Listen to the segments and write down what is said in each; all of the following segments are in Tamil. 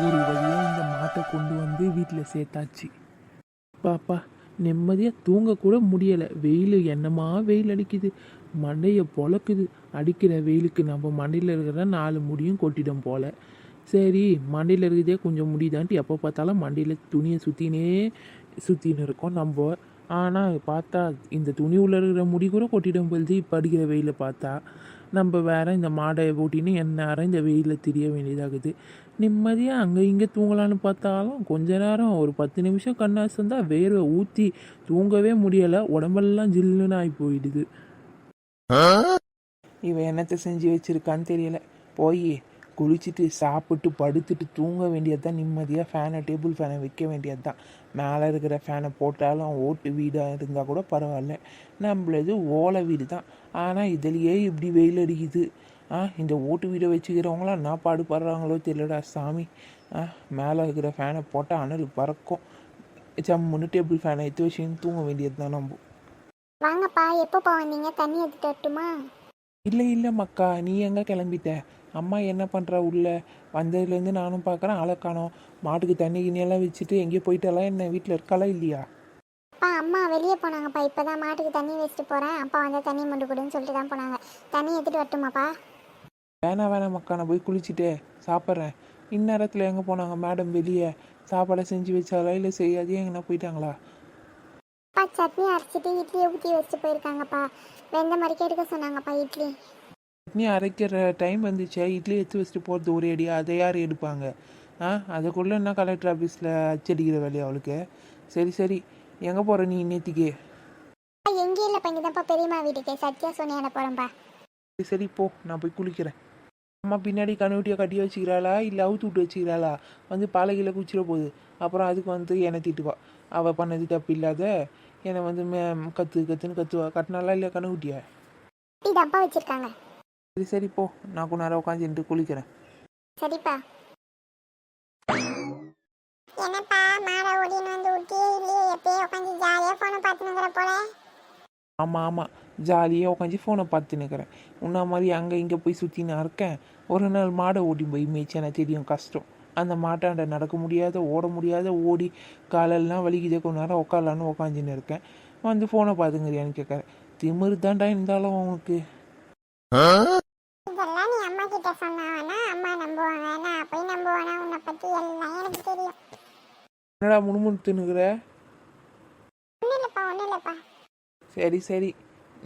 ஒரு வழியாக இந்த மாட்டை கொண்டு வந்து வீட்டில் சேர்த்தாச்சு. பாப்பா நிம்மதியாக தூங்கக்கூட முடியலை. வெயில் என்னமா வெயில் அடிக்குது? மண்டையை பொழக்குது. அடிக்கிற வெயிலுக்கு நம்ம மண்டையில் இருக்கிற நாலு முடியும் கொட்டிடும் போல. சரி மண்டையில் இருக்கிறதே கொஞ்சம் முடியுதான்ட்டு எப்போ பார்த்தாலும் மண்டையில் துணியை சுற்றினே சுற்றின்னு இருக்கோம் நம்ம. ஆனால் பார்த்தா இந்த துணி உள்ள இருக்கிற முடி கூட கொட்டிடும் பொழுது இப்போ அடிக்கிற வெயிலை பார்த்தா நம்ம வேற இந்த மாடை ஓட்டின்னு எந்நேரம் இந்த வெயிலில் திரிய வேண்டியதாகுது. நிம்மதியாக அங்கே இங்கே தூங்கலான்னு பார்த்தாலும் கொஞ்ச நேரம் ஒரு பத்து நிமிஷம் கண்ணாசந்தா வேர்வை ஊற்றி தூங்கவே முடியலை உடம்பெல்லாம் ஜில்லுன்னு ஆகி போயிடுது. இவன் என்னத்தை செஞ்சு வச்சிருக்கான்னு தெரியல. போய் குளிச்சுட்டு சாப்பிட்டு படுத்துட்டு தூங்க வேண்டியது தான் நிம்மதியாக ஃபேனை டேபிள் ஃபேனை வைக்க வேண்டியது தான் மேலே இருக்கிற ஃபேனை போட்டாலும் ஓட்டு வீடாக இருந்தால் கூட பரவாயில்ல. நம்மளது ஓலை வீடு தான் ஆனால் இதுலேயே இப்படி வெயில் அடிக்குது. ஆ இந்த ஓட்டு வீடை வச்சுக்கிறவங்களாம் என்ன பாடுபடுறாங்களோ தெரியலடா சாமி. ஆ மேலே இருக்கிற ஃபேனை போட்டால் அனல் பறக்கும். ஜம்முன்னு டேபிள் ஃபேனை எடுத்து வச்சுன்னு தூங்க வேண்டியது தான் நம்ம. வாங்கப்பா எப்போப்பா வந்தீங்க? தண்ணி எடுத்துட்டு வரட்டுமா? இல்லை இல்லை மக்கா நீ எங்கே கிளம்பிட்ட? அம்மா என்ன பண்ணுறா உள்ள? வந்ததுலேருந்து நானும் பார்க்குறேன் ஆளை காணோம். மாட்டுக்கு தண்ணி கிண்ணியெல்லாம் வச்சுட்டு எங்கேயோ போயிட்டாலாம் என்ன வீட்டில் இருக்காளா இல்லையா? அப்பா அம்மா வெளியே போனாங்கப்பா. இப்போ தான் மாட்டுக்கு தண்ணி வச்சுட்டு போகிறேன் அப்பா வந்து தண்ணி மொண்டு கொடுன்னு சொல்லிட்டு தான் போனாங்க. தண்ணி எடுத்துட்டு வரட்டுமாப்பா? வேணாம் வேணாம் மக்கா நான் போய் குளிச்சுட்டே சாப்பிட்றேன். இந்நேரத்தில் எங்கே போனாங்க மேடம் வெளியே? சாப்பாடை செஞ்சு வச்சாலா இல்லை செய்யாதே எங்கன்னா போயிட்டாங்களா? அப்பா சட்னி அரைச்சிட்டு இட்லியை ஊற்றி வச்சுட்டு போயிருக்காங்கப்பா. வெந்த மாதிரிக்கே எடுக்க சொன்னாங்கப்பா இட்லி. சட்னி அரைக்கிற டைம் வந்துச்சே இட்லி எடுத்து வச்சுட்டு போகிறது ஒரே அடியா அதை யார் எடுப்பாங்க? ஆ அதுக்குள்ளே என்ன கலெக்டர் ஆஃபீஸில் அச்சடிக்கிற வேலையா அவளுக்கு? சரி சரி எங்கே போகிற நீ அப்பா எங்கேயும் இல்லைப்பா இங்கே தான்ப்பா பெரியம்மா வீட்டுக்கு. சத்யா சொன்னியான போகிறேன்ப்பா சரி சரி போ நான் போய் குளிக்கிறேன். அம்மா பின்னாடி கண்ணுட்டியை கட்டி வச்சுக்கிறாளா? இல்லை அவுத்து விட்டு வச்சுக்கிறாளா? வந்து பாலகையில் குச்சிட போகுது. அப்புறம் அதுக்கு வந்து என்னை திட்டுவா. அவள் பண்ணது தப்பு இல்லாத என்னை வந்து மே கத்து கத்துன்னு கத்துவா. கட்டினாலா இல்லையா கண்ணுக்குட்டிய? டப்பா வச்சுருக்காங்க. சரி சரி போ. நான் கொஞ்ச நேரம் உட்காந்துட்டு குளிக்கிறேன். சரிப்பா. என்னப்பா மாடை ஓடின்னு வந்து விட்டியே இல்லையே எப்பயே உட்காந்து ஜாலியாக ஃபோனை பார்த்துனுங்கிற போல? ஆமாம் ஆமாம் ஜாலியாக உட்காந்து ஃபோனை பார்த்து நிற்கிறேன் உன்ன மாதிரி அங்கே இங்கே போய் சுற்றி நான் இருக்கேன். ஒரு நாள் மாடை ஓட்டி போய் மேய்ச்சி எனக்கு தெரியும் கஷ்டம். அந்த மாட்டாண்ட நடக்க முடியாத ஓட முடியாத ஓடி காலெல்லாம் வலிக்குதே. கொஞ்ச நேரம் உட்காரலான்னு உட்காந்துன்னு இருக்கேன். வந்து ஃபோனை பார்த்துங்கிறியான்னு கேட்குறேன் திமிரு தாண்டா இருந்தாலும் அவனுக்கு இதெல்லாம் நீ அம்மா கிட்ட சொன்னாவனா அம்மா நம்புவாங்க. நான் போய் நம்புவானா? உன்னை பற்றி எல்லாம் எனக்கு தெரியும். என்னடா முணுமுணுத்துனுக்குற ஒன்றும் இல்லைப்பா ஒன்றும் இல்லைப்பா. சரி சரி.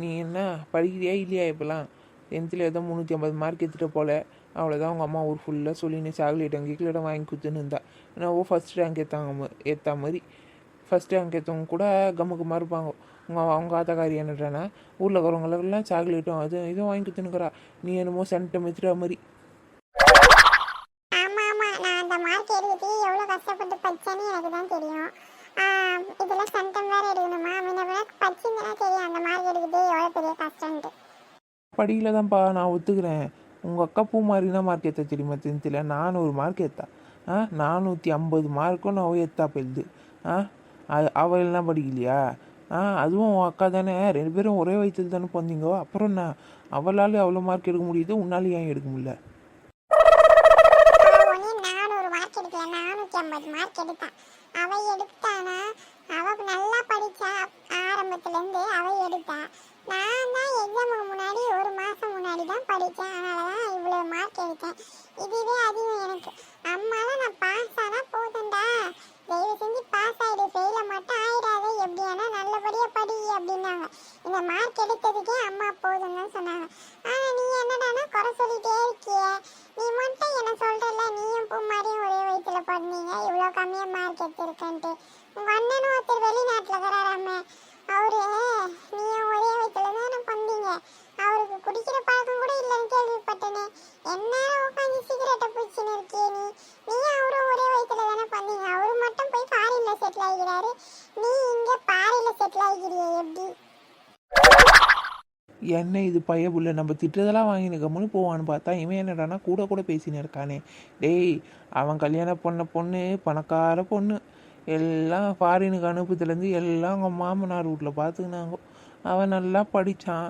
நீ என்ன படிக்கிறியா இல்லையா இப்போலாம் டென்த்தில் ஏதோ முந்நூற்றி ஐம்பது மார்க் எடுத்துகிட்ட போல. அவ்வளோதான் அவங்க அம்மா ஊர் ஃபுல்லாக சொல்லின்னு சாக்லேட் கிக்லேட் வாங்கி கொடுத்துன்னு இருந்தா. என்னவோ ஃபஸ்ட் ரேங்க் ஏற்றாங்க ஏற்ற மாதிரி. ஃபஸ்ட் ரேங்க் ஏற்றவங்க கூட கம்முக்குமா இருப்பாங்க. அவங்க அவங்க ஆத்தக்காரி என்னட்டேன்னா ஊரில் இருக்கிறவங்களுக்கெல்லாம் சாக்லேட்டும் அது இதுவும் வாங்கி கொடுத்துனுக்குறா நீ என்னமோ சென்ட்டை வச்சுட்டா மாதிரி. ஆமா நான் அந்த தான் தெரியும். ஆம், இதுல வேற எடுக்கணுமா முன்ன விட படிச்சிருந்தா தெரியும். அந்த மார்க் எடுக்கிறது எவ்வளோ பெரிய கஷ்டம்ட்டு படிக்கல தான்ப்பா நான் ஒத்துக்கிறேன். உங்கள் அக்கா பூ மாதிரினா மார்க் ஏற்ற தெரியுமா டென்த்தில் நானூறு மார்க் ஏற்றா ஆ நானூற்றி ஐம்பது மார்க்கும் நான் ஏற்றா போயிடுது ஆ அது அவள் படிக்கலையா? ஆ அதுவும் உன் அக்கா தானே. ரெண்டு பேரும் ஒரே வயிற்றில் தானே பிறந்தீங்கோ. அப்புறம் நான் அவளால் அவ்வளோ மார்க் எடுக்க முடியுது உன்னால் ஏன் எடுக்க முடியல? மார்க் எடுத்தான். அவ எடுத்தானா? அவ நல்லா படிச்சா ஆரம்பத்துலேருந்து அவள் அவ எடுத்தா. நான் தான் எக்ஸாமுக்கு முன்னாடி ஒரு மாதம் முன்னாடி தான் படித்தேன். அதனால தான் இவ்வளோ மார்க் எடுத்தேன். இதுவே அதிகம் எனக்கு. அம்மாலாம் நான் பாஸ் ஆனால் போதும்டா. தயவு செஞ்சு பாஸ் ஆகிடு ஃபெயில மட்டும் ஆயிடாத. எப்படியானா நல்லபடியாக படி அப்படின்னாங்க. இந்த மார்க் எடுத்ததுக்கே அம்மா போதும்னு தான் சொன்னாங்க. ஆனால் நீ என்னடானா குறை சொல்லிட்டே இருக்கிய. நீ மட்டும் என்ன சொல்றல நீயும் பூ மாதிரியும் ஒரே வயிற்றுல பிறந்தீங்க. இவ்வளோ கம்மியாக மார்க் எடுத்துருக்கேன்ட்டு. என்ன இது பயபுள்ள நம்ம திட்டுறதெல்லாம் வாங்கி நிற்கமுன்னு போவான்னு பார்த்தா இவன் என்னடானா கூட கூட பேசின்னு இருக்கானே. டேய் அவன் கல்யாணம் பண்ண பொண்ணு பணக்கார பொண்ணு. எல்லாம் ஃபாரினுக்கு அனுப்புறதுலேருந்து எல்லாம் அவங்க மாமனார் வீட்டில் பார்த்துக்கினாங்க அவன் நல்லா படித்தான்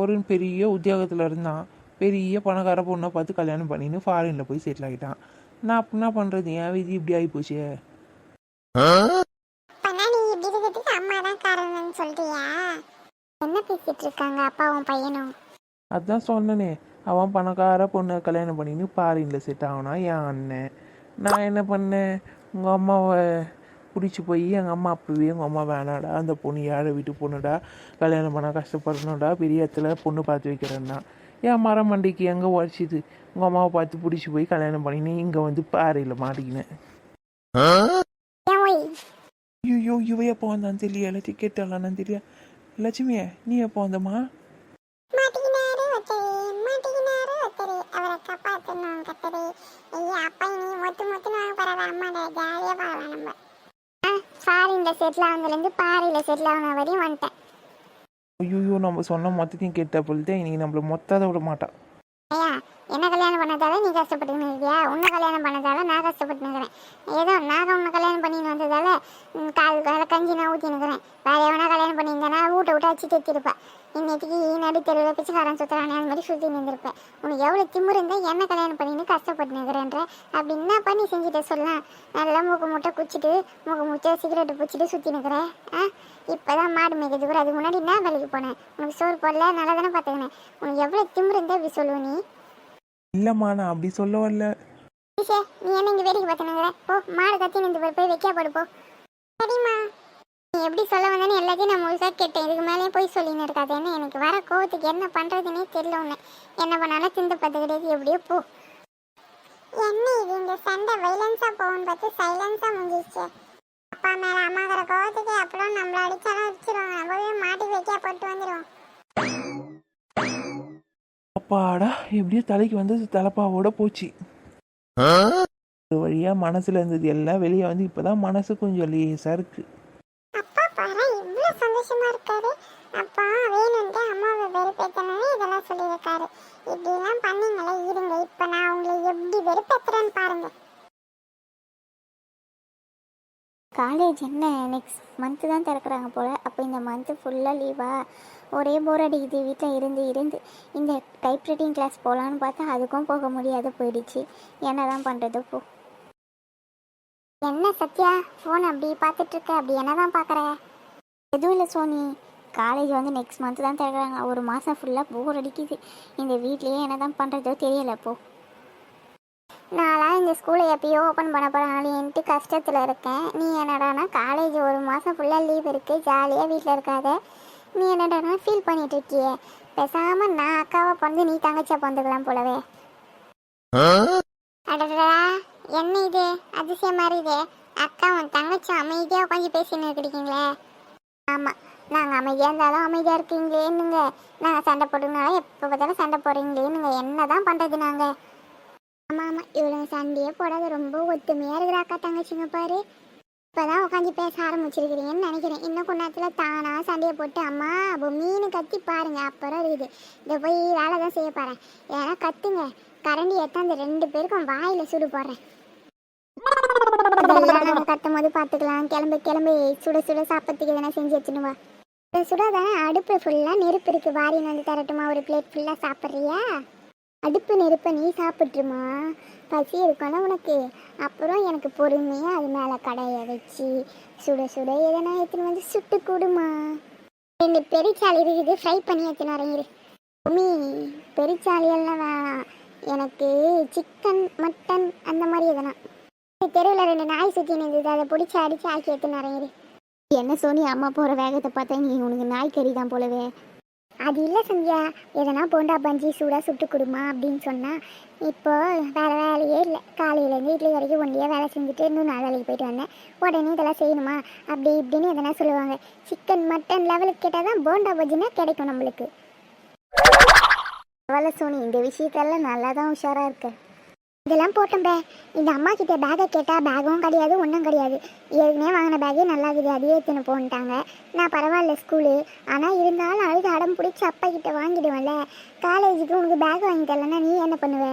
ஒரு பெரிய உத்தியோகத்தில் இருந்தான். பெரிய பணக்கார பொண்ணை பார்த்து கல்யாணம் பண்ணின்னு ஃபாரினில் போய் செட்டில் ஆகிட்டான் நான் அப்ப என்ன பண்ணுறது என் விதி இப்படி ஆகி போச்சு இருக்காங்க அப்பாவும் பையனும். அதான் சொன்னனே அவன் பணக்கார பொண்ணை கல்யாணம் பண்ணின்னு பாரின்ல செட் ஆகனா என் அண்ணன். நான் என்ன பண்ணேன்? உங்கள் அம்மாவை பிடிச்சி போய் எங்கள் அம்மா அப்பவே உங்கள் அம்மா வேணாடா அந்த பொண்ணு ஏழை வீட்டு பொண்ணுடா கல்யாணம் பண்ண கஷ்டப்படணும்டா பெரிய இடத்துல பொண்ணு பார்த்து வைக்கிறேன்னா என் மரம் மண்டைக்கு எங்கே உடச்சிது உங்கள் அம்மாவை பார்த்து பிடிச்சி போய் கல்யாணம் பண்ணின்னு இங்கே வந்து பாறையில் மாட்டிக்கினேன். ஐயோ இவ எப்போ வந்தான்னு தெரியல எல்லாத்தையும் கேட்டாலான்னு தெரியல. லட்சுமியே நீ எப்போ வந்தம்மா? மாட்டிக்கினாரு ஒருத்தரு மாட்டிக்கினாரு ஒருத்தரு. அவரை காப்பாத்தணும் கத்தரு ஐயா அப்பா நீ மொத்து மொத்துன்னு வாங்க பரவாயில்ல அம்மாட ஜாலியா பார்க்கலாம் நம்ம. ஃபாரின்ல செட்டில் ஆனதுலேருந்து பாரியில் செட்டில் ஆன வரையும் வந்துட்டேன். ஐயோ நம்ம சொன்ன மொத்தத்தையும் கேட்ட பொழுது இன்னைக்கு நம்மள மொத்தத்தை விட மாட்டா. ஐயா என்ன கல்யாணம் பண்ணதால நீ கஷ்டப்பட்டுன்னு இருக்கியா? உன்னை கல்யாணம் பண்ணதால நான் கஷ்டப்பட்டு இருக்கிறேன். ஏதோ நான் உன்னை கல்யாணம் பண்ணின்னு வந்ததால ம், கால் கால கஞ்சி நான் ஊற்றி நிற்கிறேன் வேற எவனா கல்யாணம் அடிச்சு தைச்சிருப்பேன் இன்னைக்கு நடு தெருவில் பிச்சைக்காரன் சுற்றுறானே அந்த மாதிரி சுற்றி நின்றுருப்பேன் உனக்கு எவ்வளோ திமிரு இருந்தால் என்ன கல்யாணம் பண்ணின்னு கஷ்டப்பட்டு நிற்கிறேன்ற அப்படி என்ன பண்ணி செஞ்சுட்டு? சொல்லலாம். நல்லா மூக்கு முட்டை குச்சிட்டு மூக்கு முட்டை சிகரெட்டு பிடிச்சிட்டு சுற்றி நிற்கிறேன் ஆ? இப்போதான் மாடு மேய்க்கிறது கூட அதுக்கு முன்னாடி என்ன வேலைக்கு போனேன். உனக்கு சோறு போடல நல்லா தானே பார்த்துக்கினேன். உனக்கு எவ்வளோ திமிரு இருந்தால் இப்படி சொல்லுவ நீ. இல்லைம்மா நான் அப்படி சொல்ல வரல நீ என்ன இங்க வேடிக்கை பார்த்துனுங்கிற போ மாடு கத்தி நின்று போய் போய் வைக்க போடு போ. சரிம்மா. நீ எப்படி சொல்ல வந்தேன்னு எல்லாத்தையும் நான் முழுசா கேட்டேன். இதுக்கு மேலேயும் போய் சொல்லின்னு இருக்காதேன்னு எனக்கு வர கோவத்துக்கு என்ன பண்றதுன்னே தெரியல உன்னை. என்ன பண்ணாலும் பத்து கிடையாது எப்படியோ போ. என்ன இது? இந்த சண்டை வைலன்ஸா போகும்னு பார்த்து சைலன்ஸா முடிஞ்சிச்சு அப்பா மேல அம்மாக்கிற கோவத்துக்கு அப்புறம் நம்மள அடிச்சாலும் அடிச்சிருவாங்க. நம்ம போய் மாட்டி வைக்க போட்டு வந்துடுவோம் அப்பாடா எப்படியோ தலைக்கு வந்து தலைப்பாவோட போச்சு. ஒரு வழியா மனசுல இருந்தது எல்லாம் வெளியே வந்து இப்பதான் மனசு கொஞ்சம் லேசா இருக்கு. அப்பா பாரு இவ்வளவு சந்தோஷமா இருக்காரு. அப்பா வேணும்ட்டு அம்மாவை வெறுப்பேத்தனே இதெல்லாம் சொல்லியிருக்காரு. இப்படிலாம் பண்ணீங்களே இருங்க. இப்ப நான் உங்களை எப்படி வெறுப்பேத்துறேன்னு பாருங்க. காலேஜ் என்ன? நெக்ஸ்ட் மந்த்து தான் திறக்கிறாங்க போல். அப்போ இந்த மந்த்து ஃபுல்லாக லீவா ஒரே போர் அடிக்குது. வீட்டில் இருந்து இருந்து. இந்த டைப்ரைட்டிங் கிளாஸ் போகலான்னு பார்த்தா அதுக்கும் போக முடியாத. போயிடுச்சு. என்ன தான் பண்ணுறது போ. என்ன சத்யா? ஃபோன் அப்படி பார்த்துட்டு இருக்க. அப்படி என்னதான் பாக்குற எதுவும் இல்லை சோனி காலேஜ் வந்து நெக்ஸ்ட் மந்த்து தான் திறக்கிறாங்க. ஒரு மாதம் ஃபுல்லாக போர் அடிக்குது. இந்த வீட்லேயே என்ன தான் பண்ணுறதோ தெரியல போ. நான்லாம் இந்த ஸ்கூலை எப்பயோ ஓப்பன் பண்ண போறாங்களேன்ட்டு கஷ்டத்தில் இருக்கேன். நீ என்னடானா காலேஜ் ஒரு மாதம் ஃபுல்லாக லீவ் இருக்கு. ஜாலியாக வீட்டில் இருக்காத. நீ என்னடானா ஃபீல் பண்ணிட்டு இருக்கியே. பேசாம நான் அக்காவை பிறந்து நீ தங்கச்சியா பிறந்துக்கலாம் போலவே. அடடா என்ன இது? அதிசயமா இருக்குது. அக்கா உன் தங்கச்சி அமைதியாக உட்காந்து பேசின்னு இருக்கிறீங்களே. ஆமாம் நாங்கள் அமைதியாக இருந்தாலும் அமைதியாக இருக்கீங்களேன்னுங்க நாங்கள் சண்டை போட்டுனாலும் எப்போ பார்த்தாலும் சண்டை போடுறீங்களேன்னுங்க என்ன தான் பண்ணுறது நாங்கள் ஆமாம் ஆமாம் இவ்வளோ சண்டையே போடாது. ரொம்ப ஒத்துமையாக இருக்கிற அக்கா தங்கச்சிங்க பாரு. இப்போதான் உட்காந்து பேச ஆரம்பிச்சிருக்கிறீங்கன்னு நினைக்கிறேன். இன்னும் கொஞ்ச நேரத்தில் சண்டையை போட்டு அம்மா அப்போ மீன் கத்தி பாருங்க. அப்புறம் இருக்குது இதை. போய் வேலை தான் செய்ய பாருங்க ஏன்னா கத்துங்க. கரண்டி எடுத்து அந்த ரெண்டு பேருக்கும் வாயில் சுடு போடுறேன். இதெல்லாம் நம்ம கத்தும் போது பார்த்துக்கலாம் கிளம்பு கிளம்பு. சுட சுட சாப்பிட்றதுக்கு எதனா செஞ்சு வச்சுன்னு வா. சுட சுட தானே அடுப்பு ஃபுல்லாக நெருப்பு இருக்கு. வாரின்னு வந்து தரட்டுமா? ஒரு பிளேட் ஃபுல்லாக சாப்பிட்றியா? அடுப்பு நெருப்பை நீ சாப்பிட்ருமா பசி இருக்கணும் உனக்கு. அப்புறம் எனக்கு பொறுமையாக அது மேலே கடையை வச்சு சுட சுட எதனா எடுத்துன்னு வந்து சுட்டு கொடுமா. ரெண்டு பெரிச்சாளி இருக்குது. ஃப்ரை பண்ணி எடுத்துன்னு வரேன் உமி பெரிச்சாளி எல்லாம் வேணாம். எனக்கு சிக்கன் மட்டன் அந்த மாதிரி எதனா. தெருவில் ரெண்டு நாய் சுற்றி நின்றுது அதை பிடிச்சி அடித்து ஆக்கி வரேன் இரு. என்ன சோனி அம்மா போகிற வேகத்தை பார்த்தா நீ உனக்கு நாய் கறி தான் போலவே. அது இல்லை சந்தியா. எதனா போண்டா பஞ்சி சூடாக சுட்டு கொடுமா அப்படின்னு சொன்னால் இப்போ வேறு வேலையே இல்லை. காலையிலேருந்து இட்லி வரைக்கும் ஒண்டியாக வேலை செஞ்சுட்டு இன்னும் நான் வேலைக்கு போயிட்டு வந்தேன். உடனே இதெல்லாம் செய்யணுமா? அப்படி இப்படின்னு எதனா சொல்லுவாங்க. சிக்கன் மட்டன் லெவலுக்கு கேட்டால் தான் போண்டா பஜ்ஜினா கிடைக்கும் நம்மளுக்கு. பரவாயில்ல சோனி இந்த விஷயத்தெல்லாம் நல்லா தான் உஷாராக இருக்க. இதெல்லாம் போட்டோம்பே இந்த அம்மா கிட்ட பேக்கை கேட்டால் பேகும் கிடையாது ஒன்றும் கிடையாது. ஏற்கனவே வாங்கின பேக்கே நல்லா இருக்குது அதையே எடுத்துன்னு போன்ட்டாங்க. நான் பரவாயில்ல ஸ்கூலு ஆனால் இருந்தாலும் அழுது அடம் பிடிச்சி அப்பா கிட்ட வாங்கிடுவேன்ல. காலேஜுக்கு உனக்கு பேக் வாங்கி தரலன்னா நீ என்ன பண்ணுவ?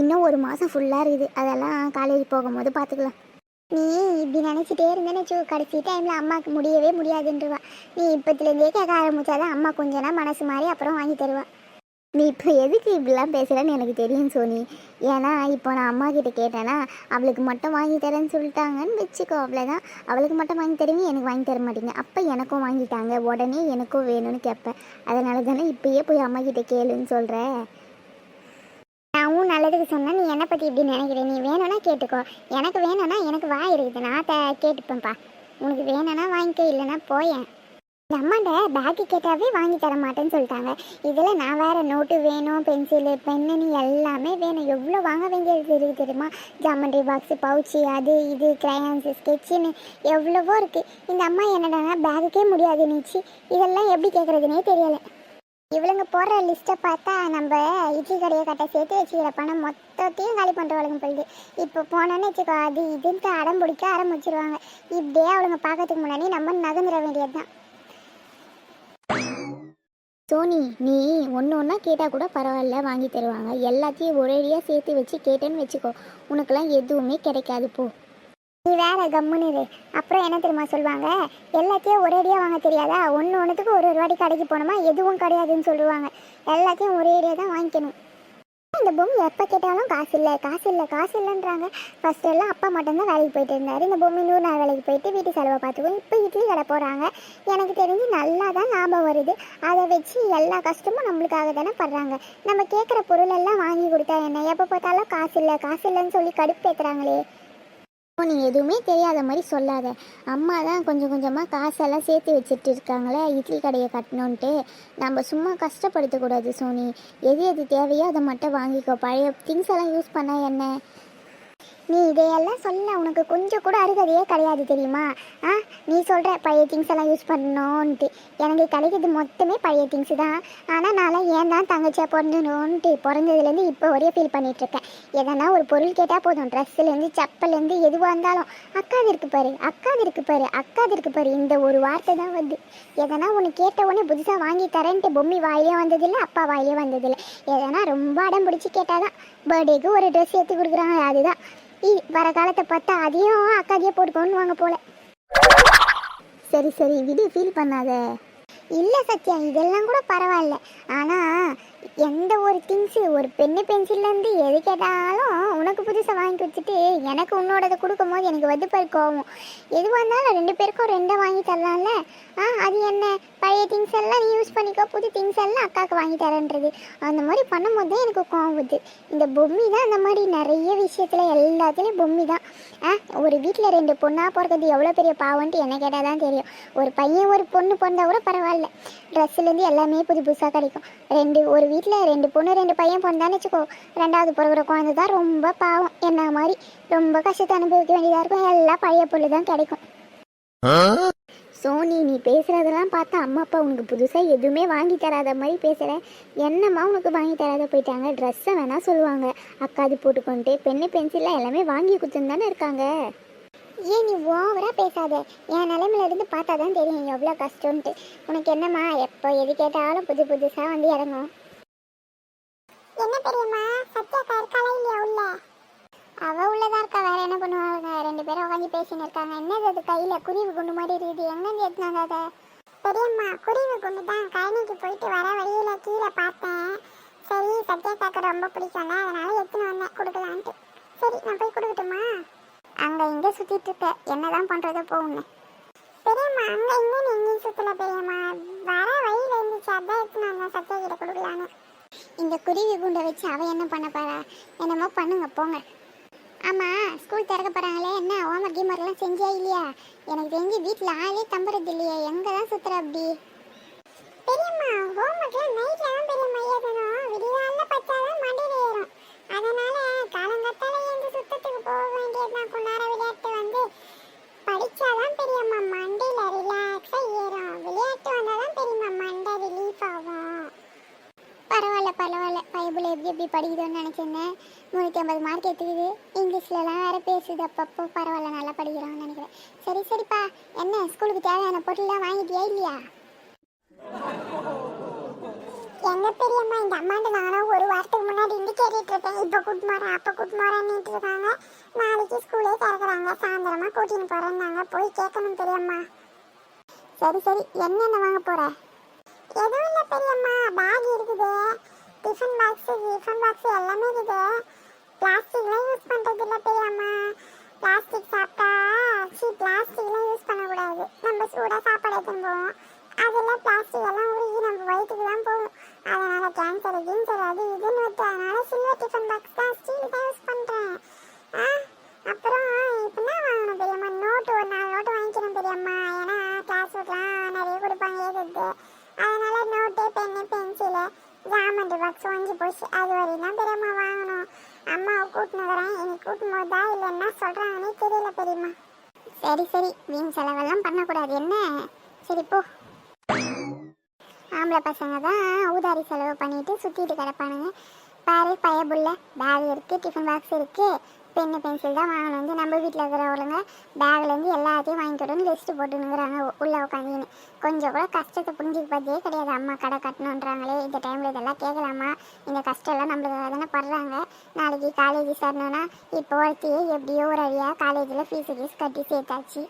இன்னும் ஒரு மாதம் ஃபுல்லாக இருக்குது. அதெல்லாம் காலேஜ் போகும்போது பார்த்துக்கலாம் நீ இப்படி நினச்சிட்டே இருந்தேன்னு வச்சு கடைசி டைமில் அம்மாவுக்கு முடியவே முடியாதுன்றவா. நீ இப்பத்துலேருந்தே கேட்க ஆரம்பித்தாதான் அம்மா கொஞ்ச நாள் மனசு மாதிரி அப்புறம் வாங்கி தருவா. நீ இப்போ எதுக்கு இப்படிலாம் பேசுகிறேன்னு எனக்கு தெரியும் சோனி. ஏன்னா இப்போ நான் அம்மா கிட்ட கேட்டேன்னா அவளுக்கு மட்டும் வாங்கி தரேன்னு சொல்லிட்டாங்கன்னு வச்சுக்கோ அவ்வளோதான் அவளுக்கு மட்டும் வாங்கி தருவீங்க எனக்கு வாங்கி தர மாட்டீங்க. அப்போ எனக்கும் வாங்கிட்டாங்க. உடனே எனக்கும் வேணும்னு கேட்பேன். அதனால தானே இப்பயே போய் அம்மா கிட்ட கேளுன்னு சொல்கிறேன் நான் உன் நல்லதுக்கு சொன்னேன் நீ என்னை பற்றி இப்படி நினைக்கிற? நீ வேணும்னா கேட்டுக்கோ. எனக்கு வேணும்னா எனக்கு வாய் இருக்குது. நான் த கேட்டுப்பேன்ப்பா. உனக்கு வேணும்னா வாங்கிக்க இல்லைன்னா போயேன். இந்த அம்மாண்ட பேக்கு கேட்டாவே வாங்கி தர மாட்டேன்னு சொல்லிட்டாங்க. இதில் நான் வேறு நோட்டு வேணும் பென்சிலு பென்னு எல்லாமே வேணும். எவ்வளோ வாங்க வேண்டியது இருக்குது தெரியுமா? ஜாமெண்ட்ரி பாக்ஸு பவுச்சு அது இது கிரையான்ஸு ஸ்கெட்சுன்னு எவ்வளவோ இருக்குது இந்த அம்மா என்னடானா பேகுக்கே முடியாது நீச்சி. இதெல்லாம் எப்படி கேட்குறதுனே தெரியலை. இவளுங்க போடுற லிஸ்ட்டை பார்த்தா நம்ம இட்லி கடையை கட்ட சேர்த்து வச்சுக்கிற பணம் மொத்தத்தையும் காலி பண்ணுறவளுங்க போயிடுது. இப்போ போனோன்னு வச்சுக்கோ அது இதுன்ட்டு அடம் பிடிக்க ஆரம்பிச்சிருவாங்க. இப்படியே அவளுங்க பார்க்கறதுக்கு முன்னாடி நம்ம நகர்ந்துட வேண்டியது தான் சோனி நீ ஒன்று ஒன்றா கேட்டால் கூட பரவாயில்ல வாங்கி தருவாங்க. எல்லாத்தையும் ஒரேடியாக சேர்த்து வச்சு கேட்டேன்னு வச்சுக்கோ. உனக்கெல்லாம் எதுவுமே கிடைக்காது போ. நீ வேற கம்முன்னு இரு. அப்புறம் என்ன தெரியுமா சொல்லுவாங்க? எல்லாத்தையும் ஒரேடியாக வாங்க தெரியாதா? ஒன்று ஒன்றுத்துக்கு ஒரு ஒரு வாட்டி கடைக்கு போனோமா? எதுவும் கிடையாதுன்னு சொல்லுவாங்க. எல்லாத்தையும் ஒரேடியாக தான் வாங்கிக்கணும். இந்த பொம்மை எப்போ கேட்டாலும் காசு இல்லை காசு இல்லை காசு இல்லைன்றாங்க. ஃபர்ஸ்ட் எல்லாம் அப்பா மட்டும்தான் வேலைக்கு போயிட்டு இருந்தார். இந்த பொம்மை நூறு நாள் வேலைக்கு போயிட்டு வீட்டு செலவை பார்த்துக்குவோம் இப்போ இட்லி கடை போகிறாங்க எனக்கு தெரிஞ்சு நல்லா தான் லாபம் வருது. அதை வச்சு எல்லா கஷ்டமும் நம்மளுக்காக தானே படுறாங்க. நம்ம கேட்குற பொருள் எல்லாம் வாங்கி கொடுத்தா என்ன? எப்போ பார்த்தாலும் காசு இல்லை காசு இல்லைன்னு சொல்லி கடுப்பு ஏற்றுறாங்களே நீ எதுவுமே தெரியாத மாதிரி சொல்லாத. அம்மா தான் கொஞ்சம் கொஞ்சமாக காசெல்லாம் சேர்த்து வச்சுட்டு இருக்காங்களே இட்லி கடையை கட்டணுன்ட்டு நம்ம சும்மா கஷ்டப்படுத்தக்கூடாது சோனி. எது எது தேவையோ அதை மட்டும் வாங்கிக்கோ. பழைய திங்ஸ் எல்லாம் யூஸ் பண்ணால் என்ன? நீ இதையெல்லாம் சொல்ல உனக்கு கொஞ்சம் கூட அருகதையே கிடையாது தெரியுமா? ஆ? நீ சொல்கிற பழைய திங்ஸ் எல்லாம் யூஸ் பண்ணணுன்ட்டு எனக்கு கிடைக்கிறது மொத்தமே பழைய திங்ஸ் தான். ஆனால் நான் ஏன் தான் தங்கச்சியாக பிறந்தணுன்ட்டு பிறந்ததுலேருந்து இப்போ ஒரே ஃபீல் பண்ணிகிட்ருக்கேன் எதனா ஒரு பொருள் கேட்டால் போதும். ட்ரெஸ்ஸுலேருந்து செப்பல்லேருந்து எதுவாக இருந்தாலும். அக்காது இருக்கு பாரு அக்காது இருக்கு பாரு அக்காது இருக்கு பாரு. இந்த ஒரு வார்த்தை தான் வந்து. எதனா ஒன்று கேட்ட உடனே புதுசாக வாங்கி தரேன்ட்டு பொம்மி வாயிலே வந்ததில்லை அப்பா வாயிலே வந்ததில்லை. எதனா ரொம்ப அடம் பிடிச்சி கேட்டால் தான். பர்த்டேக்கு ஒரு ட்ரெஸ் ஏற்றி கொடுக்குறாங்க அதுதான். ஈ வர காலத்தை பார்த்தா அதையும் அக்காதியே போட்டுக்கோன்னு வாங்க போல. சரி சரி விடு ஃபீல் பண்ணாத. இல்லை சத்யா இதெல்லாம் கூட பரவாயில்ல. ஆனால் எந்த ஒரு திங்ஸு ஒரு பெண்ணு பென்சில்லேருந்து எது கேட்டாலும் உனக்கு புதுசாக வாங்கி கொடுத்துட்டு எனக்கு உன்னோடதை கொடுக்கும் போது எனக்கு வந்து போய் கோவம். எதுவாக இருந்தாலும் ரெண்டு பேருக்கும் ரெண்டை வாங்கி தரலாம்ல? ஆ அது என்ன? பழைய திங்ஸ் எல்லாம் நீ யூஸ் பண்ணிக்கோ. புது திங்ஸ் எல்லாம் அக்காவுக்கு வாங்கி தரேன்றது. அந்த மாதிரி பண்ணும்போது தான் எனக்கு கோவம் இந்த பொம்மி தான் அந்த மாதிரி நிறைய விஷயத்தில் எல்லாத்துலேயும் பொம்மி தான். ஆ ஒரு வீட்டில் ரெண்டு பொண்ணாக பிறக்கிறது எவ்வளோ பெரிய பாவன்ட்டு என்ன கேட்டால் தான் தெரியும். ஒரு பையன் ஒரு பொண்ணு பிறந்தா கூட பரவாயில்ல. ட்ரெஸ்ஸுலேருந்து எல்லாமே புது புதுசாக கிடைக்கும். ரெண்டு ஒரு வீட்டில் ரெண்டு பொண்ணு ரெண்டு பையன் பிறந்தான்னு வச்சுக்கோ ரெண்டாவது பிறகுற குழந்தை தான் ரொம்ப பாவம். என்ன மாதிரி? ரொம்ப கஷ்டத்தை அனுபவிக்க வேண்டியதாக இருக்கும். எல்லாம் பழைய பொருள் தான் கிடைக்கும் சோனி நீ பேசுகிறதெல்லாம் பார்த்தா அம்மா அப்பா உனக்கு புதுசாக எதுவுமே வாங்கி தராத மாதிரி பேசுகிற என்னம்மா உனக்கு வாங்கி தராத போயிட்டாங்க? ட்ரெஸ்ஸை வேணால் சொல்லுவாங்க. அக்காது போட்டுக்கொண்டு பென்னு பென்சில்லாம் எல்லாமே வாங்கி கொடுத்துன்னு தானே இருக்காங்க. ஏன் நீ ஓவரா பேசாத? என் நிலைமையில இருந்து பார்த்தா தான் தெரியும். எவ்வளோ கஷ்டம்ன்ட்டு. உனக்கு என்னம்மா? எப்போ எது கேட்டாலும் புது புதுசாக வந்து இறங்கும். என்ன தெரியுமா? சத்யாக்கா இருக்காளா இல்லையா உள்ள? அவ உள்ளதா இருக்கா? வேற என்ன பண்ணுவாங்க? ரெண்டு பேரும் உட்காந்து பேசின்னு இருக்காங்க. என்னது அது கையில? குருவி குண்டு மாதிரி இருக்குது. எங்கேருந்து எடுத்துனாங்க அதை? பெரியம்மா குருவி குண்டு தான். கழனிக்கு போயிட்டு வர வழியில கீழே பார்த்தேன். சரி சத்யாக்காக்கு ரொம்ப பிடிக்கும்ல. அதனால எடுத்துன்னு வந்தேன். கொடுக்கலான்ட்டு. சரி நான் போய் கொடுக்கட்டுமா? அங்க இங்க சுத்திட்டு இருக்க. என்னதான் பண்றதோ போகணும் பெரியம்மா அங்க இங்க நீ எங்கேயும் சுத்தல பெரியம்மா வர வழியில இருந்துச்சு. அதான் எடுத்துன்னு வந்தேன். சத்யா கிட்ட கொடுக்கலான்னு. இந்த குருவி குண்டை வச்சு அவ என்ன பண்ண போறா? என்னமோ பண்ணுங்க போங்க. ஆமா ஸ்கூல் திறக்க போறாங்களே என்ன ஹோம்ஒர்க் கீம்ஒர்க் எல்லாம் செஞ்சியா இல்லையா? எனக்கு தெரிஞ்சு வீட்டுல ஆளே தம்புறது இல்லையா எங்க தான் சுத்துற அப்படி? பெரியம்மா ஹோம்ஒர்க்லாம் நைட்ல தான் பெரியம்மா எழுதணும். விடியால பச்சாதான் மண்டையில ஏறும் அதனால காலங்கத்தால எழுந்து சுத்தத்துக்கு போக வேண்டியதுதான் கொண்டாட விளையாட்டு வந்து படிச்சாதான் பெரியம்மா மண்டையில ரிலாக்ஸா ஏறும் விளையாட்டு வந்தாதான் பெரியம்மா மண்டை ரிலீஃப் ஆகும் பரவாயில்ல பரவாயில்ல பைபிள் எப்படி எப்படி படிக்குதோன்னு நினச்சிருந்தேன். நூற்றி ஐம்பது மார்க் எடுத்துக்குது. இங்கிலீஷ்லலாம் வேறு பேசுது. அப்பப்போ பரவாயில்ல நல்லா படிக்கிறோம்னு நினைக்கிறேன். சரி சரிப்பா. என்ன ஸ்கூலுக்கு தேவையான பொருள்லாம் வாங்கிட்டியா இல்லையா? எங்க பெரியம்மா இந்த அம்மாண்ட நானும் ஒரு வாரத்துக்கு முன்னாடி இருந்து கேட்டுட்டு இருக்கேன். இப்போ கூட்டு போறேன் அப்போ கூட்டு போறேன்னுட்டு இருக்காங்க. நாளைக்கு ஸ்கூலே திறக்கிறாங்க. சாயந்தரமா கூட்டின்னு போறேன்னாங்க போய் கேட்கணும் பெரியம்மா. சரி சரி. என்னென்ன வாங்க போற? எதுவும் இல்லை பெரியம்மா. பேக் இருக்குது டிஃபன் பாக்ஸ் டிஃபன் பாக்ஸ் எல்லாமே இருக்குது பிளாஸ்டிக்லாம் யூஸ் பண்ணுறது இல்லை பெரியம்மா பிளாஸ்டிக் சாப்பிட்டா சி பிளாஸ்டிக்லாம் யூஸ் பண்ணக்கூடாது நம்ம சூடாக சாப்பாடு எடுத்துன்னு போவோம் அதில் பிளாஸ்டிக் எல்லாம் உருகி நம்ம வயிற்றுக்கு தான் போகும் அதனால கேன்சர் கீன்சர் அது இதுன்னு வருது அதனால சில்வர் டிஃபன் பாக்ஸ் தான் ஸ்டீல் தான் யூஸ் பண்ணுறேன் ஆ அப்புறம் இப்போ என்ன வாங்கணும் பெரியம்மா நோட்டு ஒரு நாலு நோட்டு வாங்கிக்கணும் பெரியம்மா ஏன்னா கிளாஸ் ஒர்க்லாம் நிறைய கொடுப்பாங்க எழுதுறது அதனால note pen pencil geometry box வாங்கி போச்சு அது வரையும் தான் பெரியம்மா வாங்கணும் அம்மாவை கூட்டின்னு வரேன் இன்னைக்கு கூட்டும் போதா இல்லை என்ன சொல்கிறாங்கன்னே தெரியல பெரியம்மா சரி சரி வீண் செலவெல்லாம் பண்ணக்கூடாது. என்ன? சரி போ. ஆம்பளை பசங்க தான் ஊதாரி செலவு பண்ணிட்டு சுற்றிட்டு கிடப்பானுங்க. பாரு பயபுள்ள பேக் இருக்குது டிஃபன் பாக்ஸ் இருக்குது பென்னு பென்சில் தான் வாங்கணும். வந்து நம்ம வீட்டில் இருக்கிறவங்க பேக்லேருந்து எல்லாத்தையும் வாங்கிக்கணும்னு லிஸ்ட்டு போட்டுனுங்கிறாங்க உள்ளே உட்காந்துன்னு கொஞ்சம் கூட கஷ்டத்தை புரிஞ்சுக்க பார்த்தே கிடையாது. அம்மா கடை கட்டணுன்றாங்களே இந்த டைமில் இதெல்லாம் கேட்கலாமா? இந்த கஷ்டம்லாம் நம்மளுக்கு தானே படுறாங்க. நாளைக்கு காலேஜ் சேரணுன்னா இப்போ ஒருத்தையே எப்படியோ ஒரு அழியாக காலேஜில் ஃபீஸ் ஃபீஸ் கட்டி சேர்த்தாச்சு.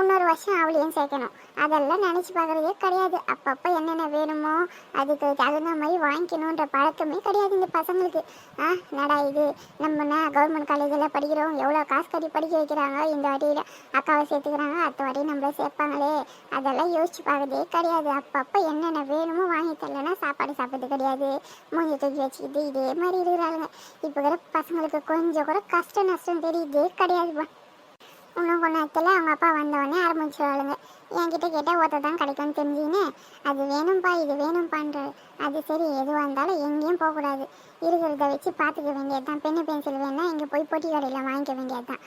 இன்னொரு வருஷம் அவளையும் சேர்க்கணும். அதெல்லாம் நினச்சி பார்க்குறதே கிடையாது. அப்பப்போ என்னென்ன வேணுமோ அதுக்கு தகுந்த மாதிரி வாங்கிக்கணுன்ற பழக்கமே கிடையாது இந்த பசங்களுக்கு. ஆ நடா இது? நம்ம கவர்மெண்ட் காலேஜில் படிக்கிறோம் எவ்வளோ காசு கட்டி படிக்க வைக்கிறாங்க இந்த வாட்டியில் அக்காவை சேர்த்துக்கிறாங்க அடுத்த வாட்டி நம்மள சேர்ப்பாங்களே. அதெல்லாம் யோசிச்சு பார்க்குறதே கிடையாது. அப்பப்போ என்னென்ன வேணுமோ வாங்கி தரலன்னா சாப்பாடு சாப்பிட்றது கிடையாது. மூஞ்சி தூக்கி வச்சுக்கிட்டு இதே மாதிரி இருக்கிறாங்க இப்போ இருக்கிற பசங்களுக்கு கொஞ்சம் கூட கஷ்டம் நஷ்டம் தெரியுதே கிடையாதுப்பா. இன்னும் கொஞ்சம் நேரத்தில் அவங்க அப்பா வந்தவொடனே ஆரம்பிச்சிருவாளுங்க. என்கிட்ட கேட்டால் ஒத்த தான் கிடைக்கும்னு தெரிஞ்சுக்கின்னு அது வேணும்ப்பா இது வேணும்ப்பான்றாரு அது சரி எதுவாக இருந்தாலும் எங்கேயும் போகக்கூடாது. இருக்கிறத வச்சு பார்த்துக்க வேண்டியது தான் பெண்ணு பென்சில் வேணால் இங்கே போய் பொட்டி கடையில் வாங்கிக்க வேண்டியது தான்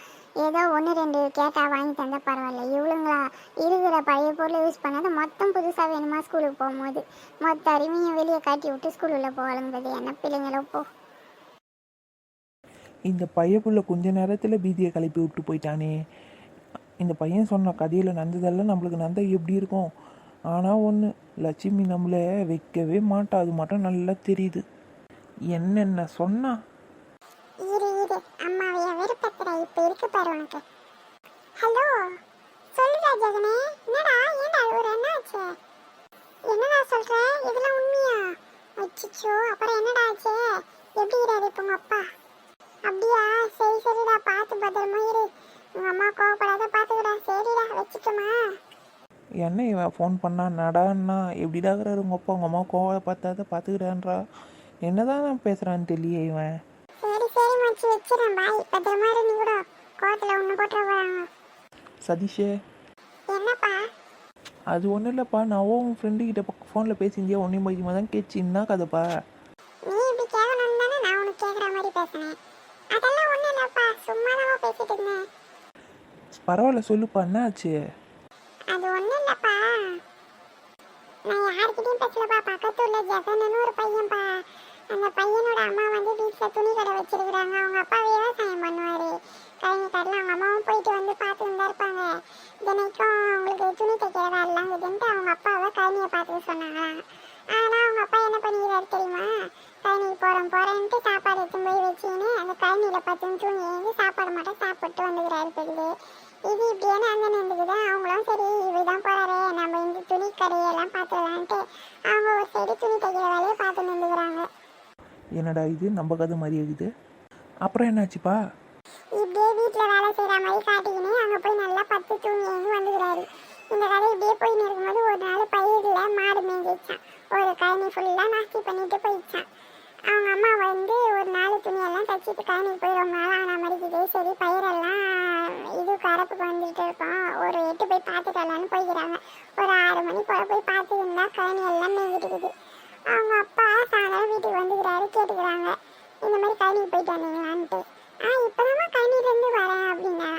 ஏதோ ஒன்று ரெண்டு கேட்டால் வாங்கி தந்தால் பரவாயில்ல. இவளுங்களா இருக்கிற பழைய பொருளை யூஸ் பண்ணாத மொத்தம் புதுசாக வேணுமா ஸ்கூலுக்கு போகும்போது? மொத்த அருமையும் வெளியே காட்டி விட்டு ஸ்கூலில் போகலங்கிறது என்ன பிள்ளைங்களோ போ. இந்த பையப்புள்ள கொஞ்ச நேரத்தில் பீதியை கிளப்பி விட்டு போயிட்டானே. இந்த பையன் சொன்ன கதையில் நடந்ததெல்லாம் நம்மளுக்கு நடந்தா எப்படி இருக்கும்? ஆனால் ஒன்று லட்சுமி நம்மளை வைக்கவே மாட்டா. அது மட்டும் நல்லா தெரியுது. என்னென்ன சொன்னா? இரு இரு. அம்மாவைய வெறுப்பத்துற. இப்ப இருக்கு பாரு உனக்கு. ஹலோ சொல்லுடா ஜெகனே என்னடா ஏன்டா ஒரு என்னாச்சு என்னடா சொல்ற? இதெல்லாம் உண்மையா? அச்சிச்சோ அப்புறம் என்னடா ஆச்சு? எப்படி இராது இப்போ உங்க அப்பா? அப்படியா? சரி சரிடா பார்த்து பத்திரமா இரு. உங்க அம்மா கோவப்படாத பார்த்துக்கடா. சரிடா வச்சுக்கமா. என்ன இவன் ஃபோன் பண்ணா? நடான்னா எப்படிடா இருக்கிறாரு உங்கள் அப்பா? உங்கள் அம்மா கோவ பார்த்தாத பார்த்துக்கிறான்றா என்னதான் நான் பேசுகிறான்னு தெரியலையே இவன். சரி சரி மச்சி வச்சிடறேன். பாய். பத்திரமா இரு நீ கூட. கோவத்தில் ஒன்று போட்டுற போறாங்க. சதீஷே. என்னப்பா? அது ஒன்றும் இல்லைப்பா. நான் உன் ஃப்ரெண்டு கிட்ட ஃபோனில் பேசியிருந்தியா? ஒன்றையும் மதியமாக தான் கேச்சு என்ன கதைப்பா? நீ இப்படி கேட்கணும்னு தானே நான் உனக்கு கேட்குற மாதிரி பேசினேன் அதெல்லாம் ஒன்றும் இல்லைப்பா சும்மா இருந்தேன் பரவாயில்ல சொல்லுப்பா என்ன ஆச்சு அது ஒன்றும் இல்லைப்பா. நான் யார்கிட்டயும் பேசலப்பா. பக்கத்துல ஜெகன்னு ஒரு பையன்ப்பா அந்த பையனோட அம்மா வந்து வீட்டில் துணி கடை வச்சிருக்கிறாங்க. அவங்க அப்பா விவசாயம் பண்ணுவார். கழனி கடையில் அவங்க அம்மாவும் போயிட்டு வந்து பார்த்துட்டு தான் இருப்பாங்க. தினைக்கும் அவங்களுக்கு துணி தைக்கிற வேலைலாம் இருக்குதுன்ட்டு அவங்க அப்பாவை கழனியை பார்த்துக்க சொன்னாங்களாம் ஆனால் அவங்க அப்பா என்ன பண்ணிக்கிறாரு தெரியுமா கழனிக்கு போகிறோம் போகிறேன்ட்டு சாப்பாடு எடுத்துன்னு போய் வச்சுக்கின்னு அந்த கழனியில் பார்த்து தூங்கி எழுந்து சாப்பாடு மட்டும் சாப்பிட்டு வந்துக்கிறாரு பெரியது இது இப்படியே அங்கே நின்றுக்குது அவங்களும் சரி இவர் தான் போகிறாரு நம்ம இந்த துணி கடையெல்லாம் பார்த்துக்கலான்ட்டு அவங்க ஒரு சைடு துணி தைக்கிற வேலையை பார்த்து நின்றுக்கிறாங்க என்னடா இது நம்ம கதை மாதிரி இருக்குது. அப்புறம் என்னாச்சுப்பா? இப்படியே வீட்டில் வேலை செய்கிற மாதிரி காட்டிக்கினே அங்கே போய் நல்லா பத்து தூங்கி எழுந்து வந்துக்கிறாரு. இந்த கதை இப்படியே போய் இருக்கும்போது ஒரு நாள் பயிரில் மாடு மேய்ஞ்சிச்சான் ஒரு கழனி ஃபுல்லாக நாஸ்தி பண்ணிட்டு போயிடுச்சான் அவங்க அம்மா வந்து ஒரு நாள் துணியெல்லாம் தச்சிட்டு கழனிக்கு போய் ரொம்ப நாள் ஆன மாதிரிக்குது. சரி பயிரெல்லாம் இது கரப்புக்கு வந்துட்டு இருக்கோம். ஒரு எட்டு போய் பார்த்துட்டு வரலான்னு போய்க்கிறாங்க. ஒரு ஆறு மணி போல போய் பார்த்துருந்தா கழனி எல்லாம் மேய்ஞ்சிட்டு இருக்குது. அவங்க அப்பா சாயந்தரம் வீட்டுக்கு வந்துக்கிறாரு கேட்டுக்கிறாங்க. இந்த மாதிரி கழனிக்கு போயிட்டு வந்தீங்களான்ட்டு. ஆ இப்போதாம்மா கழனிலேருந்து வரேன் அப்படின்னா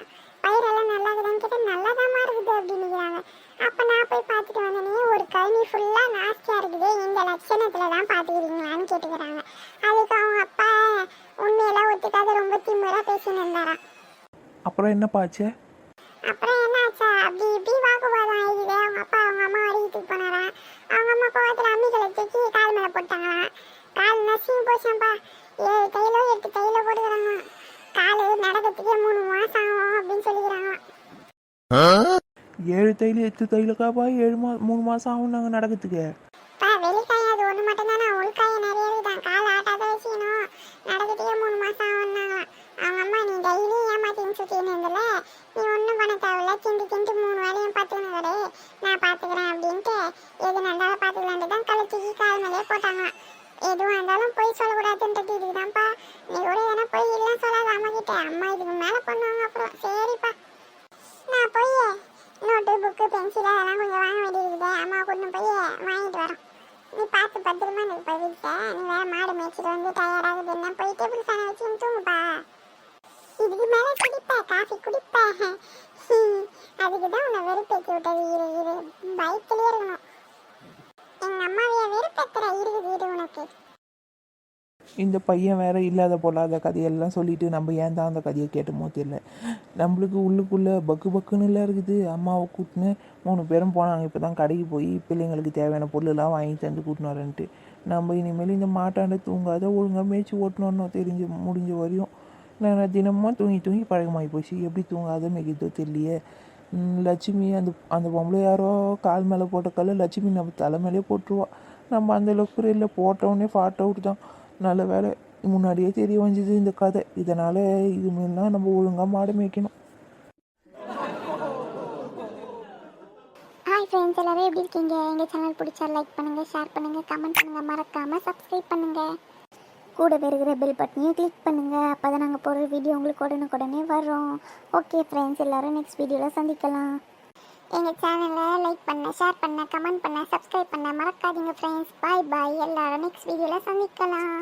பயிரெல்லாம் நல்லா இருக்குதான்னு கேட்டால் நல்லாதாம்மா இருக்குது அப்படின்னுக்கிறாங்க அப்போ நான் போய் பார்த்துட்டு வந்தேனே ஒரு கழனி ஃபுல்லாக நாஸ்தியாக இருக்குது. இந்த லட்சணத்தில் தான் பார்த்துக்கிறீங்களான்னு கேட்டுக்கிறாங்க. அதுக்கு அவங்க அப்பா உண்மையெல்லாம் ஒத்துக்காத ரொம்ப திமுறாக பேசின்னு இருந்தாராம். அப்புறம் என்ன ஆச்சு? அப்புறம் என்னாச்சா? அப்படி இப்படி வாக்குவாதம் ஆகிடுது அவங்க அப்பா அவங்க அம்மா வரைக்கும் போனாராம் அவங்க அம்மா கோவத்தில் அம்மிகளை தூக்கி கால் மேலே போட்டாங்களாம் கால் நசியும் போச்சாம்ப்பா ஏழு தையிலோ எட்டு தையிலோ போட்டுக்கிறாங்க கால் நடக்கிறதுக்கே மூணு மாதம் ஆகும் அப்படின்னு சொல்லிக்கிறாங்களாம் ஏழு தையல் எட்டு தையலுக்காப்பா ஏழு மா மூணு மாதம் ஆகும் நாங்கள் நடக்கிறதுக்கு பா வெளிக்காயம் அது ஒன்று மட்டும் தானே உள்காயம் நிறைய இருக்குதான் கால் ஆட்ட நீ ஒன்றும் பண்ண தேவையில்ல சிண்டு சிண்டு மூணு வேலையும் பார்த்துக்கணும் கடை நான் பார்த்துக்கிறேன் அப்படின்ட்டு எது நடந்தாலும் பார்த்துக்கலான்ட்டு தான் கலை தூக்கி கால் மேலேயே போட்டாங்களாம் எதுவும் இருந்தாலும் போய் சொல்லக்கூடாதுன்றது இதுதான்ப்பா நீ கூட எதனா போய் இல்லைன்னு சொல்லாத அம்மா கிட்ட அம்மா இதுக்கு மேலே பண்ணுவாங்க அப்புறம் சரிப்பா நான் போய் நோட்டு புக்கு பென்சில் அதெல்லாம் கொஞ்சம் வாங்க வேண்டியிருக்குது அம்மா கொண்டு போய் வாங்கிட்டு வரோம் நீ பார்த்து பத்திரமா எனக்கு நீ வேற மாடு மேய்ச்சிட்டு வந்து டயர்டாகுது. என்ன போய் டேபிள் ஃபேனை வச்சு தூங்குப்பா. இதுக்கு மேலே குடிப்ப காஃபி குடிப்ப. அதுக்கு தான் உன்னை வெறுப்பேற்றி விட்டது. இரு இரு. பயத்துலேயே இருக்கணும். எங்கள் அம்மாவைய வெறுப்பேத்துற இருக்குது இரு உனக்கு. இந்த பையன் வேற இல்லாத பொல்லாத கதையெல்லாம் சொல்லிட்டு நம்ம ஏன் தான் அந்த கதையை கேட்டோமோ தெரியல. நம்மளுக்கு உள்ளுக்குள்ளே பக்கு பக்குன்னு இல்லை இருக்குது. அம்மாவை கூட்டின்னு மூணு பேரும் போனாங்க. இப்போ தான் கடைக்கு போய் பிள்ளைங்களுக்கு தேவையான பொருளெல்லாம் வாங்கி தந்து கூட்டின்னு வரேன்ட்டு. நம்ம இனிமேல் இந்த மாட்டாண்ட தூங்காத ஒழுங்காக மேய்ச்சி ஓட்டணும்னு தெரிஞ்சு முடிஞ்ச வரையும் நான் தினமும் தூங்கி தூங்கி பழக்கமாகி போச்சு. எப்படி தூங்காத மேய்க்கிறதோ தெரியலையே. லட்சுமி அந்த அந்த பொம்பளை யாரோ கால் மேலே போட்ட கல் லட்சுமி நம்ம தலை மேலே போட்டுருவா. நம்ம அந்த அளவுக்கு இல்லை போட்டவுடனே ஃபாட் அவுட் தான். நல்ல வேலை முன்னாடியே தெரிய வந்தது இந்த கதை. இதனால் இதுமாரிலாம் நம்ம ஒழுங்காக மாடு மேய்க்கணும். ஃப்ரெண்ட்ஸ் எல்லாரும் எப்படி இருக்கீங்க? எங்கள் சேனல் பிடிச்சா லைக் பண்ணுங்கள் ஷேர் பண்ணுங்கள் கமெண்ட் பண்ணுங்கள் மறக்காமல் சப்ஸ்கிரைப் பண்ணுங்கள் கூட இருக்கிற பெல் பட்டனையும் கிளிக் பண்ணுங்கள் அப்போ தான் நாங்கள் போடுற வீடியோ உங்களுக்கு உடனுக்குடனே வரும். ஓகே ஃப்ரெண்ட்ஸ் எல்லாரும் நெக்ஸ்ட் வீடியோவில் சந்திக்கலாம். எங்கள் சேனலை லைக் பண்ண ஷேர் பண்ண கமெண்ட் பண்ண சப்ஸ்கிரைப் பண்ண மறக்காதீங்க ஃப்ரெண்ட்ஸ் பாய் பாய் எல்லாரும் நெக்ஸ்ட் வீடியோவில் சந்திக்கலாம்.